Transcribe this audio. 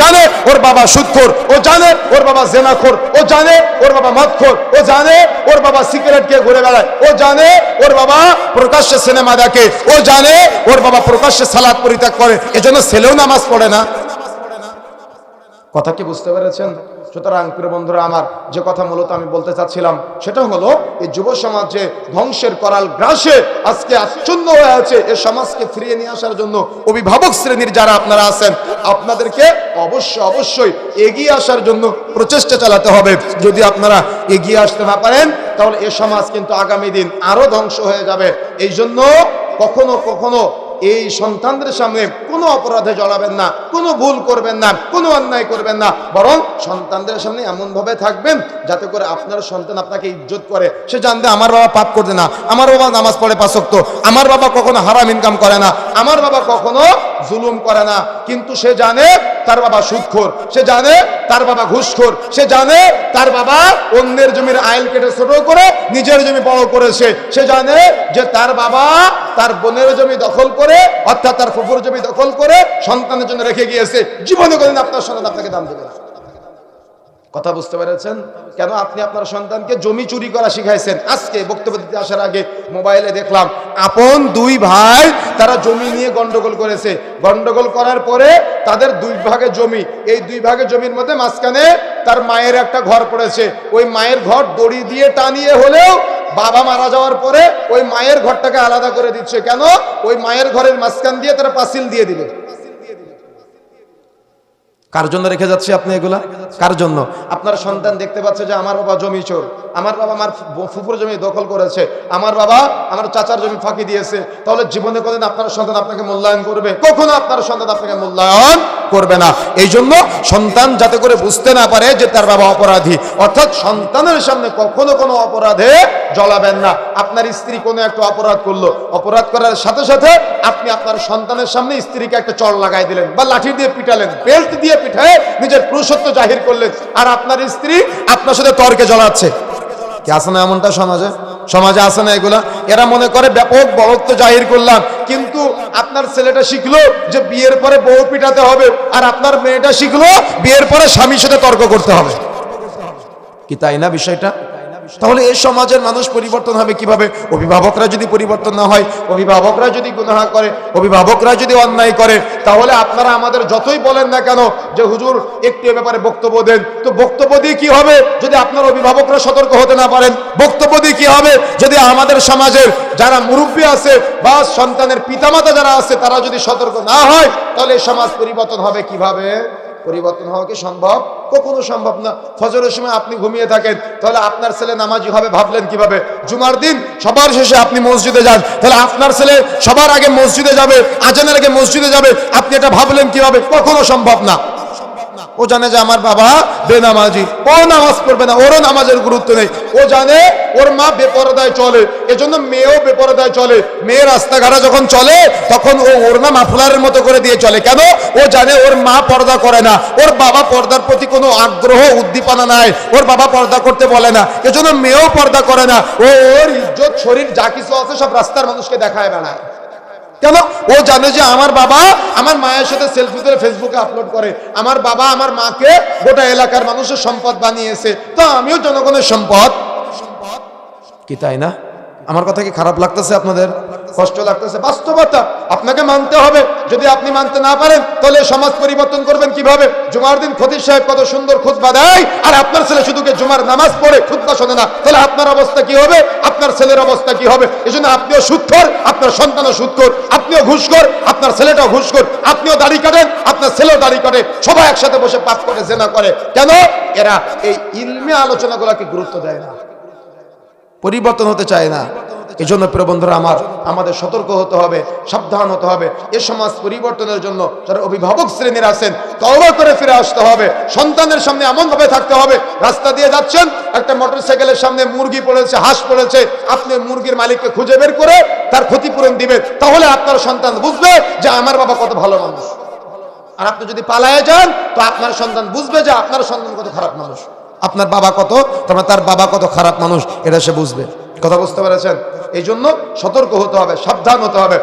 জানে, ওর বাবা সুদখোর ও জানে, ওর বাবা জেনাখোর। ও জানে, ওর বাবা মদখোর। ও জানে, ওর বাবা সিগারেট খেয়ে ঘুরে বেড়ায়। ও জানে, ওর বাবা প্রকাশ্যে সিনেমা দেখে। ও জানে, ওর বাবা প্রকাশ্যে সালাদ পরিত্যাগ করে। এজন্য ছেলেও নামাজ পড়ে না। কথা কি বুঝতে পেরেছেন? সুতরাং প্রিয় বন্ধুরা, আমার যে কথা মূলত আমি বলতে চাচ্ছিলাম, সেটা হলো, এই যুব সমাজ ধ্বংসের করাল গ্রাসে আজকে আচ্ছন্ন হয়ে আছে এই সমাজকে ফিরিয়ে নিয়ে আসার জন্য অভিভাবক শ্রেণির যারা আপনারা আছেন আপনাদেরকে অবশ্যই অবশ্যই এগিয়ে আসার জন্য প্রচেষ্টা চালাতে হবে। যদি আপনারা এগিয়ে আসতে না পারেন, তাহলে এ সমাজ কিন্তু আগামী দিন আরও ধ্বংস হয়ে যাবে। এই জন্য কখনো কখনো এই সন্তানদের সামনে কোনো অপরাধে জড়াবেন না, কোনো ভুল করবেন না, কোনো অন্যায় করবেন না। বরং সন্তানদের সামনে এমন ভাবে থাকবেন যাতে করে আপনার সন্তান আপনাকে ইজ্জত করে। সে জানবে, আমার বাবা পাপ করতে না। আমার বাবা নামাজ পড়ে পাশক্ত আমার বাবা কখনো হারাম ইনকাম করে না। আমার বাবা কখনো জুলুম করে না। কিন্তু সে জানে তার বাবা সুদখোর সে জানে তার বাবা ঘুষখোর, সে জানে তার বাবা অন্যের জমির আইল কেটে ছোট করে নিজের জমি বড় করেছে। সে জানে যে তার বাবা তার বোনের জমি দখল করে, অর্থাৎ তার ফুফুর জমি দখল করে সন্তানের জন্য রেখে গিয়েছে। জীবনে কোনদিন আপনার সন্তান আপনাকে দাম দেবে না। কথা বুঝতে পেরেছেন? কেন আপনি আপনার সন্তানকে জমি চুরি করা শিখাইছেন? আজকে বক্তব্য দিতে আসার আগে মোবাইলে দেখলাম, আপন দুই ভাই তারা জমি নিয়ে গন্ডগোল করেছে। গন্ডগোল করার পরে তাদের দুই ভাগে জমি, এই দুই ভাগে জমির মধ্যে মাঝখানে তার মায়ের একটা ঘর পড়েছে। ওই মায়ের ঘর দড়ি দিয়ে টানিয়ে হলেও বাবা মারা যাওয়ার পরে ওই মায়ের ঘরটাকে আলাদা করে দিচ্ছে। কেন? ওই মায়ের ঘরের মাঝখান দিয়ে তারা পাঁচিল দিয়ে দিবে কার জন্য রেখে যাচ্ছে আপনি এগুলা? কার জন্য? আপনার সন্তান দেখতে পাচ্ছে যে আমার বাবা জমি চোর, আমার বাবা আমার ফুফুর জমি দখল করেছে, আমার বাবা আমার চাচার জমি ফাঁকি দিয়েছে। তাহলে জীবনে কোনদিন আপনার সন্তান আপনাকে মূল্যায়ন করবে? কখনো আপনার সন্তান আপনাকে মূল্যায়ন করবে না। এই জন্য সন্তান যাতে করে বুঝতে না পারে যে তার বাবা অপরাধী, অর্থাৎ সন্তানের সামনে কখনো কোনো অপরাধে জ্বলাবেন না। আপনার স্ত্রী কোনো একটা অপরাধ করল, অপরাধ করার সাথে সাথে আপনি আপনার সন্তানের সামনে স্ত্রীকে একটা চড় লাগাই দিলেন বা লাঠি দিয়ে পিটালেন, বেল্ট দিয়ে পিঠায় নিজের পুরুষত্ব জাহির করলেন। আর আপনার স্ত্রী আপনার সাথে তর্কে কি আছে না এমনটা সমাজে? সমাজে না এগুলা? এরা মনে করে ব্যাপক বড়ত্ব জাহির করলাম। কিন্তু আপনার ছেলেটা শিখলো যে বিয়ের পরে বউ পিটাতে হবে। আর আপনার মেয়েটা শিখলো বিয়ের পরে স্বামীর সাথে তর্ক করতে হবে। কি তাই না বিষয়টা? তাহলে এই সমাজের মানুষ পরিবর্তন হবে কীভাবে? অভিভাবকরা যদি পরিবর্তন না হয়, অভিভাবকরা যদি গুনাহ করে, অভিভাবকরা যদি অন্যায় করে, তাহলে আপনারা আমাদের যতই বলেন না কেন যে, হুজুর, একটু ব্যাপারে বক্তব্য দেন। তো বক্তব্য দিয়ে কি হবে? যদি আপনার অভিভাবকরা সতর্ক হতে না পারেন, বক্তব্য দিয়ে কি হবে? যদি আমাদের সমাজের যারা মুরব্বী আছে বা সন্তানের পিতামাতা যারা আছে, তারা যদি সতর্ক না হয়, তাহলে সমাজ পরিবর্তন হবে কীভাবে? পরিবর্তন হওয়া কি সম্ভব? কখনো সম্ভব না। ফজরের সময় আপনি ঘুমিয়ে থাকেন, তাহলে আপনার ছেলে নামাজি হবে ভাবলেন কীভাবে? জুমার দিন সবার শেষে আপনি মসজিদে যান, তাহলে আপনার ছেলে সবার আগে মসজিদে যাবে, আজানের আগে মসজিদে যাবে, আপনি এটা ভাবলেন কীভাবে? কখনো সম্ভব না। ও জানে যে আমার বাবা বেনামাজি, ও নামাজ পড়বে না, ওরও নামাজের গুরুত্ব নেই। ও জানে ওর মা বেপরদায় চলে, এজন্য মেয়েও বেপরদায় চলে। মেয়ে রাস্তাঘাটে যখন চলে, তখন ও ওর না মাফলারের মতো করে দিয়ে চলে। কেন? ও জানে ওর মা পর্দা করে না। ওর বাবা পর্দার প্রতি কোনো আগ্রহ, উদ্দীপনা নাই। ওর বাবা পর্দা করতে বলে না। এজন্য মেয়েও পর্দা করে না। ও ওর ইজ্জত, শরীর, যা কিছু আছে সব রাস্তার মানুষকে দেখায় বেড়ায়। কেন? ও জানে যে আমার বাবা আমার মায়ের সাথে সেলফি তুলে ফেসবুকে আপলোড করে। আমার বাবা আমার মাকে গোটা এলাকার মানুষের সম্পদ বানিয়েছে। তো আমিও জনগণের সম্পদ। কি তাই না? আমার কথা কি খারাপ লাগতেছে আপনাদের? কষ্ট লাগতেছে। বাস্তবতা আপনাকে মানতে হবে। যদি আপনি মানতে না পারেন, তাহলে সমাজ পরিবর্তন করবেন কীভাবে? জুমার দিন খতির সাহেব কত সুন্দর খুতবা দেয়, আর আপনার ছেলে শুধুকে জুমার নামাজ পড়ে খুতবা শোনে না? তাহলে আপনার অবস্থা কি হবে? আপনার ছেলের অবস্থা কি হবে? এই জন্য আপনিও সুৎখর, আপনার সন্তানও সুৎখর, আপনিও ঘুষখোর, আপনার ছেলেটাও ঘুষখোর, আপনিও দাড়ি কাটেন, আপনার ছেলেও দাড়ি কাটে। সবাই একসাথে বসে পাপ করে, জেনা করে। কেন? এরা এই ইলমে আলোচনাগুলোকে গুরুত্ব দেয় না। পরিবর্তন হতে চায় না। এই জন্য প্রিয় বন্ধুরা, আমার, আমাদের সতর্ক হতে হবে, সাবধান হতে হবে। এ সমাজ পরিবর্তনের জন্য যারা অভিভাবক শ্রেণির আছেন, তওবা করে ফিরে আসতে হবে। সন্তানের সামনে এমন ভাবে থাকতে হবে, রাস্তা দিয়ে যাচ্ছেন, একটা মোটরসাইকেলের সামনে মুরগি পড়েছে, হাঁস পড়েছে, আপনি মুরগির মালিককে খুঁজে বের করে তার ক্ষতিপূরণ দিবেন। তাহলে আপনার সন্তান বুঝবে যে আমার বাবা কত ভালো মানুষ। আর আপনি যদি পালায়ে যান, তো আপনার সন্তান বুঝবে যে আপনার সন্তান কত খারাপ মানুষ। আপনার বাবা কত? তারপরে তার বাবা কত খারাপ মানুষ? এটা সে বুঝবে। কথা বুঝতে পেরেছেন? এই জন্য সতর্ক হতে হবে, সাবধান হতে হবে।